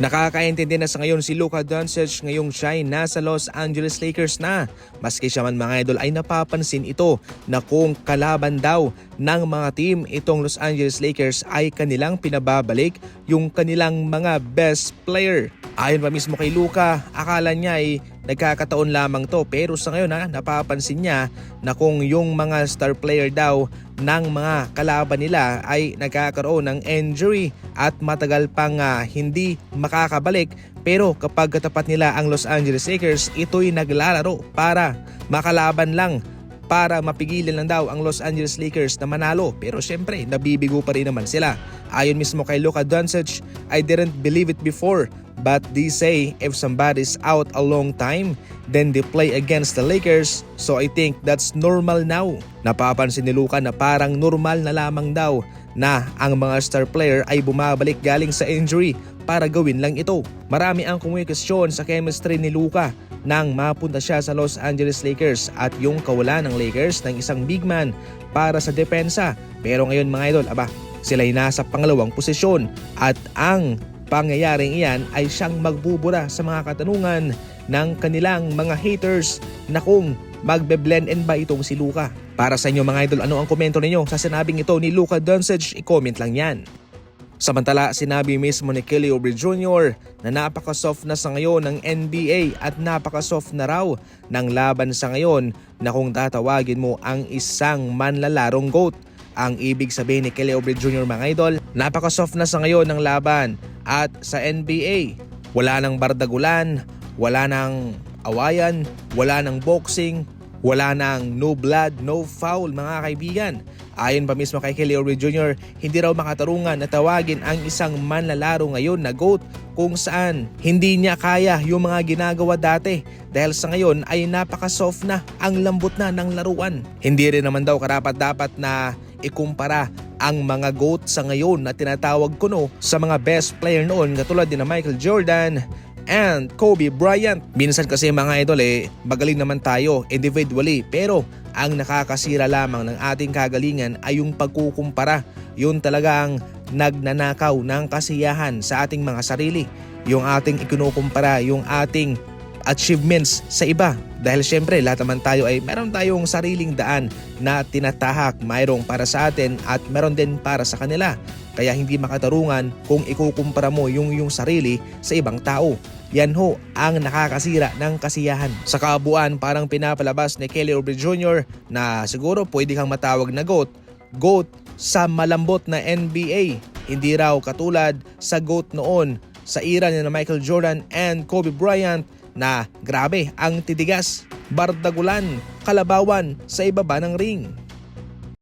Nakakaintindi na sa ngayon si Luka Doncic ngayong siya ay nasa Los Angeles Lakers na. Maski siya man mga idol ay napapansin ito na kung kalaban daw ng mga team itong Los Angeles Lakers ay kanilang pinababalik yung kanilang mga best player. Ayon pa mismo kay Luka, akala niya ay nagkakataon lamang to pero sa ngayon ha, napapansin niya na kung yung mga star player daw ng mga kalaban nila ay nagkakaroon ng injury at matagal pang ah, hindi makakabalik pero kapag katapat nila ang Los Angeles Lakers ito'y naglalaro para makalaban lang para mapigilan lang daw ang Los Angeles Lakers na manalo pero syempre nabibigo pa rin naman sila. Ayon mismo kay Luka Doncic, I didn't believe it before but they say if somebody's out a long time then they play against the Lakers so I think that's normal now. Napapansin ni Luka na parang normal na lamang daw na ang mga star player ay bumabalik galing sa injury para gawin lang ito. Marami ang kumikasyon sa chemistry ni Luka nang mapunta siya sa Los Angeles Lakers at yung kawalan ng Lakers ng isang big man para sa depensa. Pero ngayon mga idol, aba, sila ay nasa pangalawang posisyon at ang pangyayaring iyan ay siyang magbubura sa mga katanungan ng kanilang mga haters na kung magbe-blend in ba itong si Luka. Para sa inyo mga idol, ano ang komento ninyo sa sinabing ito ni Luka Doncic? I-comment lang yan. Samantala, sinabi mismo ni Kelly Oubre Jr. na napaka-soft na sa ngayon ng NBA at napaka-soft na raw ng laban sa ngayon na kung tatawagin mo ang isang manlalarong GOAT. Ang ibig sabihin ni Kelly Oubre Jr. mga idol, napaka-soft na sa ngayon ng laban at sa NBA, wala nang bardagulan, wala nang awayan, wala nang boxing, wala nang no blood, no foul mga kaibigan. Ayon pa mismo kay Kelly Oubre Jr., hindi raw makatarungan na tawagin ang isang manlalaro ngayon na GOAT kung saan hindi niya kaya yung mga ginagawa dati dahil sa ngayon ay napaka-soft na ang lambot na ng laruan. Hindi rin naman daw karapat dapat na ikumpara ang mga GOAT sa ngayon na tinatawag ko no sa mga best player noon katulad din na Michael Jordan, and Kobe Bryant. Minsan kasi mga idol eh, magaling naman tayo individually pero ang nakakasira lamang ng ating kagalingan ay yung pagkukumpara. Yun talagang nagnanakaw ng kasiyahan sa ating mga sarili. Yung ating ikinukumpara, yung ating achievements sa iba. Dahil syempre lahat naman tayo ay meron tayong sariling daan na tinatahak mayroong para sa atin at meron din para sa kanila. Kaya hindi makatarungan kung ikukumpara mo yung yung sarili sa ibang tao. Yan ho ang nakakasira ng kasiyahan. Sa kabuuan parang pinapalabas ni Kelly Oubre Jr. na siguro pwede kang matawag na GOAT. GOAT sa malambot na NBA. Hindi raw katulad sa GOAT noon sa era ni Michael Jordan and Kobe Bryant na grabe ang titigas, bardagulan, kalabawan sa ibaba ng ring.